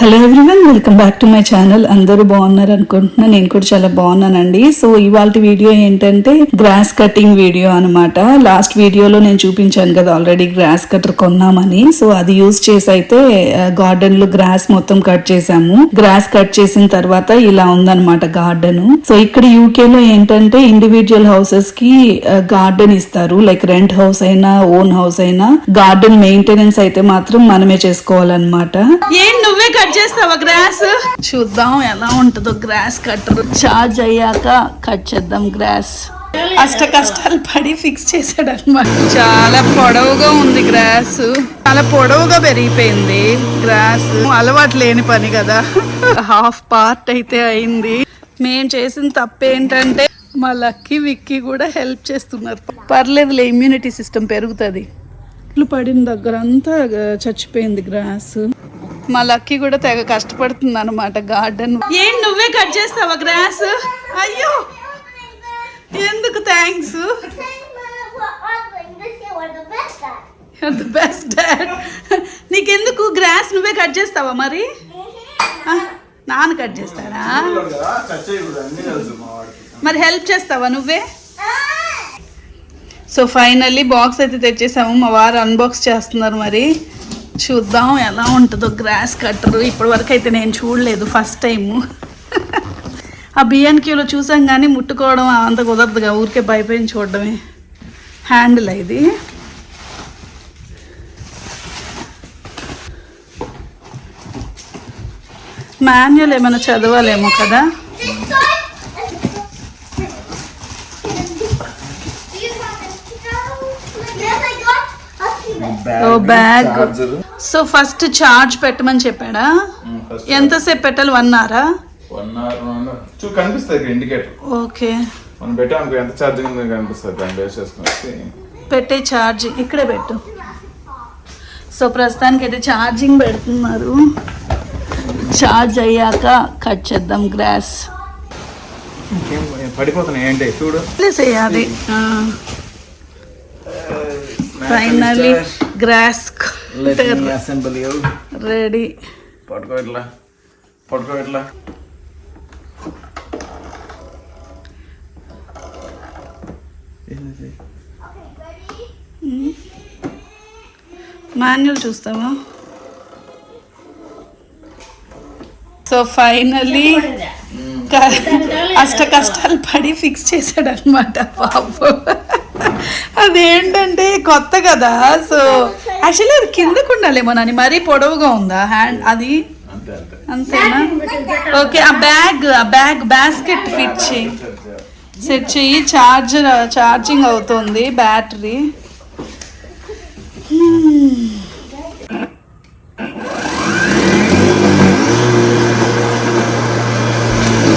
Hello everyone welcome back to my channel అందరూ బాగున్నారు అనుకుంటున్నా నేను కూడా చాలా బాగున్నానండి. సో ఇవాళ వీడియో ఏంటంటే గ్రాస్ కటింగ్ వీడియో అనమాట లాస్ట్ వీడియోలో నేను చూపించాను కదా ఆల్రెడీ గ్రాస్ కటర్ కొన్నామని. సో అది యూజ్ చేసి అయితే గార్డెన్లో గ్రాస్ మొత్తం కట్ చేసాము. గ్రాస్ కట్ చేసిన తర్వాత ఇలా ఉందన్నమాట గార్డెన్ సో ఇక్కడ యూకే లో ఏంటంటే ఇండివిజువల్ హౌసెస్కి గార్డెన్ ఇస్తారు. లైక్ రెంట్ హౌస్ అయినా ఓన్ హౌస్ అయినా గార్డెన్ మెయింటెనెన్స్ అయితే మాత్రం మనమే చేసుకోవాలన్నమాట. నువ్వే కట్ చేస్తావా గ్రాస్? చూద్దాం ఎలా ఉంటుందో గ్రాస్ కట్టర్ చార్జ్ అయ్యాక కట్ చేద్దాం గ్రాస్. అష్ట కష్టాలు పడి ఫిక్స్ చేశాడు అనమాట చాలా పొడవుగా ఉంది గ్రాస్. చాలా పొడవుగా పెరిగిపోయింది గ్రాస్. అలవాటు లేని పని కదా. హాఫ్ పార్ట్ అయితే అయింది. మేం చేసిన తప్పు ఏంటంటే మా లక్కీ విక్కీ కూడా హెల్ప్ చేస్తున్నారు. పర్లేదులే ఇమ్యూనిటీ సిస్టమ్ పెరుగుతుంది. పడిన దగ్గర అంతా చచ్చిపోయింది గ్రాస్. మా లక్కీ కూడా తెగ కష్టపడుతుంది అనమాట గార్డెన్. ఏం నువ్వే కట్ చేస్తావా గ్రాస్? అయ్యో! ఎందుకు థ్యాంక్స్ ద బెస్ట్ డాడ్ నీకెందుకు గ్రాస్? నువ్వే కట్ చేస్తావా మరి? నాన్న కట్ చేస్తాడా? మరి హెల్ప్ చేస్తావా నువ్వే? సో ఫైనల్లీ బాక్స్ అయితే తెచ్చేసాము. మా వారు అన్బాక్స్ చేస్తున్నారు మరి. చూద్దాం ఎలా ఉంటుందో గ్రాస్ కట్టరు. ఇప్పటి వరకు అయితే నేను చూడలేదు ఫస్ట్ టైము. ఆ బిఎన్క్యూలో చూసాం కానీ ముట్టుకోవడం అంత కుదరదుగా. ఊరికే భయపడి చూడడమే. హ్యాండిల్ ఇది. మాన్యువల్ ఏమైనా చదవాలేమో కదా? బ్యాగ్ సో ఫస్ట్ చార్జ్ పెట్టమని చెప్పాడా? ఎంతసేపు పెట్టాలి? వన్ అవరా వన్ అవర్ చూ కనిపిస్తుంది ఇండికేటర్ ఓకే. మనం ఎంత ఛార్జింగ్ ఉందో కనిపిస్తుంది దాన్ని బేస్ చేసుకుని పెట్టే ఛార్జ్ ఇక్కడే పెట్టు. సో ప్రస్తుతానికి అయితే ఛార్జింగ్ పెడుతున్నారు. ఛార్జ్ అయ్యాక కట్ చేద్దాం గ్రాస్ పడిపోతున్నాయి ఏంటి? చూడు. ప్లేస్ వేయాలి ఫైనలీ గ్రాస్ అసెంబ్లీ రెడీ పట్టుకో ఇట్లా పట్టుకో ఇట్లా మాన్యువల్ చూస్తావా? సో ఫైనలీ అష్ట కష్టాలు పడి ఫిక్స్ చేశాడు అనమాట పాపం. అదేంటంటే కొత్త కదా సో యాక్చువల్లీ అది కిందకు ఉండాలేమో నాని మరీ పొడవుగా ఉందా హ్యాండ్? అది? అంతే అంతే. అంతేనా? ఓకే ఆ బ్యాగ్ ఆ బ్యాగ్ బాస్కెట్ ఫిట్ చేయి. సెట్ చెయ్యి చార్జర్ ఛార్జింగ్ అవుతుంది బ్యాటరీ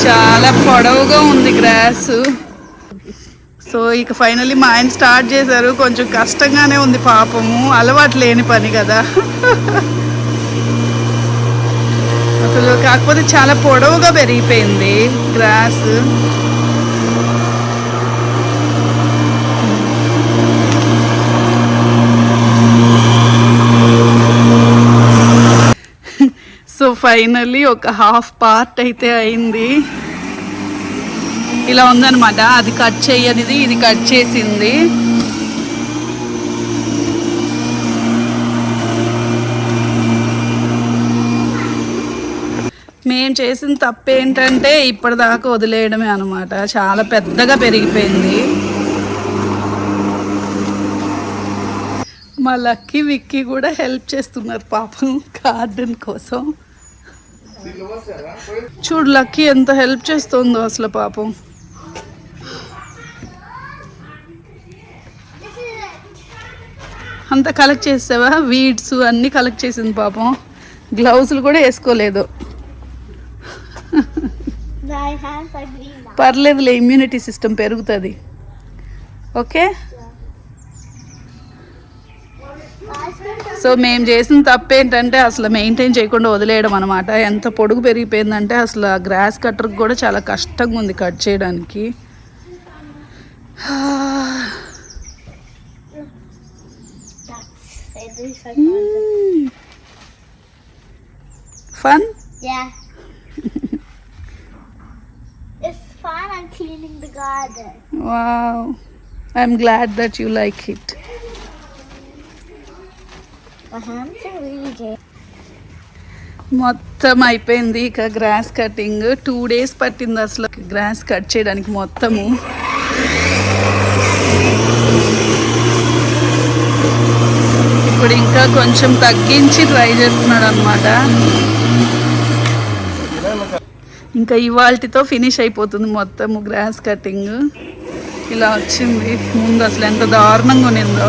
చాలా పొడవుగా ఉంది గ్రాస్. సో ఇక ఫైనల్లీ మా ఆయన స్టార్ట్ చేశారు. కొంచెం కష్టంగానే ఉంది పాపము. అలవాటు లేని పని కదా. అసలు కాకపోతే చాలా పొడవుగా పెరిగిపోయింది గ్రాస్ సో ఫైనల్లీ ఒక హాఫ్ పార్ట్ అయితే అయింది. ఇలా ఉందన్నమాట. అది కట్ చేయనిది ఇది కట్ చేసింది. మేము చేసిన తప్పు ఏంటంటే ఇప్పటిదాకా వదిలేయడమే అనమాట చాలా పెద్దగా పెరిగిపోయింది. మా లక్కీ విక్కీ కూడా హెల్ప్ చేస్తున్నారు పాపం గార్డెన్ కోసం. చూడు లక్కీ ఎంత హెల్ప్ చేస్తుందో అసలు పాపం. అంతా కలెక్ట్ చేసావా వీడ్స్ అన్నీ కలెక్ట్ చేసింది పాపం. గ్లౌజులు కూడా వేసుకోలేదు. పర్లేదులే ఇమ్యూనిటీ సిస్టమ్ పెరుగుతుంది. ఓకే? సో మేము చేసిన తప్పు ఏంటంటే అసలు మెయింటైన్ చేయకుండా వదిలేయడం అనమాట ఎంత పొడుగు పెరిగిపోయిందంటే అసలు ఆ గ్రాస్ కట్టర్కి కూడా చాలా కష్టంగా ఉంది కట్ చేయడానికి. It. Is fun Yeah. it's fun and cleaning the garden. Like it My hands are really dirty. మొత్తం అయిపోయింది ఇక గ్రాస్ కటింగ్ టూ డేస్ పట్టింది అసలు గ్రాస్ కట్ చేయడానికి మొత్తము వాడు ఇంకా కొంచెం తగ్గించి ట్రై చేస్తున్నాడు అనమాట ఇంకా ఇవాల్టితో ఫినిష్ అయిపోతుంది మొత్తము గ్రాస్ కటింగ్. ఇలా వచ్చింది. ముందు అసలు ఎంత దారుణంగా ఉన్నిందో.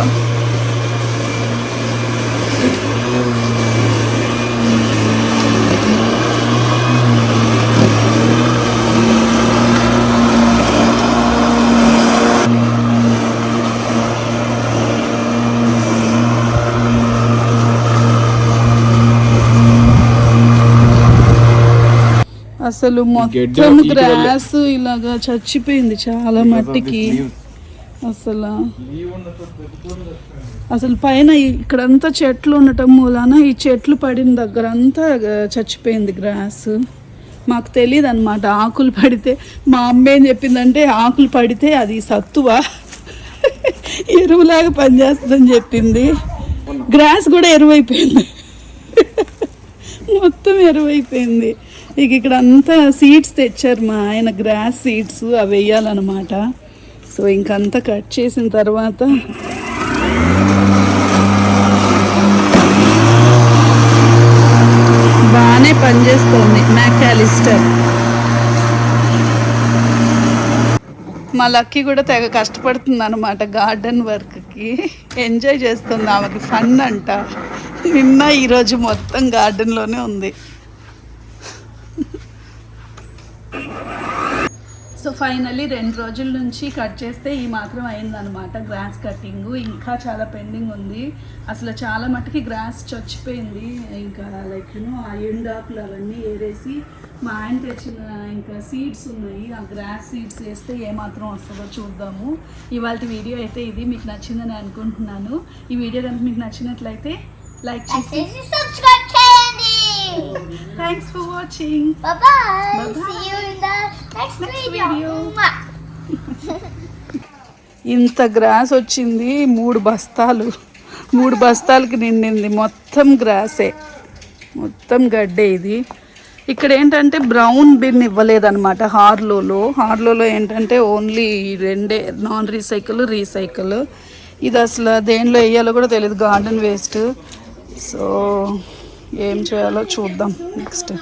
అసలు మొత్తం. గ్రాస్ ఇలాగా చచ్చిపోయింది చాలా మట్టికి. అసలు అసలు పైన ఇక్కడంతా చెట్లు ఉండటం మూలాన ఈ చెట్లు పడిన దగ్గర అంతా చచ్చిపోయింది గ్రాస్ మాకు తెలియదు అనమాట ఆకులు పడితే. మా అమ్మ ఏం చెప్పిందంటే ఆకులు పడితే అది సత్తువ? ఎరువులాగా పనిచేస్తుందని చెప్పింది. గ్రాస్ కూడా ఎరువైపోయింది. మొత్తం ఎరువైపోయింది. ఇక ఇక్కడ అంతా సీడ్స్ తెచ్చారు మా ఆయన గ్రాస్ సీడ్స్ అవి వేయాలన్నమాట. సో ఇంకంతా కట్ చేసిన తర్వాత బాగానే పనిచేస్తుంది మ్యాకాలిస్టర్ మా లక్కీ కూడా తెగ కష్టపడుతుంది అనమాట గార్డెన్ వర్క్కి ఎంజాయ్ చేస్తుంది ఆమెకి ఫన్ అంట. నిన్న ఈరోజు మొత్తం గార్డెన్లోనే ఉంది. సో ఫైనల్లీ రెండు రోజుల నుంచి కట్ చేస్తే ఈ మాత్రం అయిందనమాట గ్రాస్ కటింగ్ ఇంకా చాలా పెండింగ్ ఉంది. అసలు చాలా మట్టుకి గ్రాస్ చచ్చిపోయింది. ఇంకా లైక్ యూనో ఆ ఎండాకులు అవన్నీ ఏరేసి మా ఆయన తెచ్చిన ఇంకా సీడ్స్ ఉన్నాయి. ఆ గ్రాస్ సీడ్స్ వేస్తే ఏమాత్రం వస్తుందో చూద్దాము. ఇవాళ వీడియో అయితే ఇది. మీకు నచ్చిందని అనుకుంటున్నాను. ఈ వీడియో కనుక మీకు నచ్చినట్లయితే లైక్ చేసి subscribe candy. Thanks for watching Bye bye. Video. video. Mwah. ఇంత గ్రాస్ వచ్చింది మూడు బస్తాలు. మూడు బస్తాలకి నిండింది. మొత్తం గ్రాసే. మొత్తం గడ్డే ఇది. ఇక్కడ ఏంటంటే బ్రౌన్ బిన్ ఇవ్వలేదన్నమాట హార్లోలో. హార్లోలో ఏంటంటే ఓన్లీ రెండే నాన్ రీసైకిల్ రీసైకిల్. ఇది అసలు దేనిలో వేయాలో కూడా తెలియదు గార్డెన్ వేస్ట్. సో ఏం చేయాలో చూద్దాం నెక్స్ట్.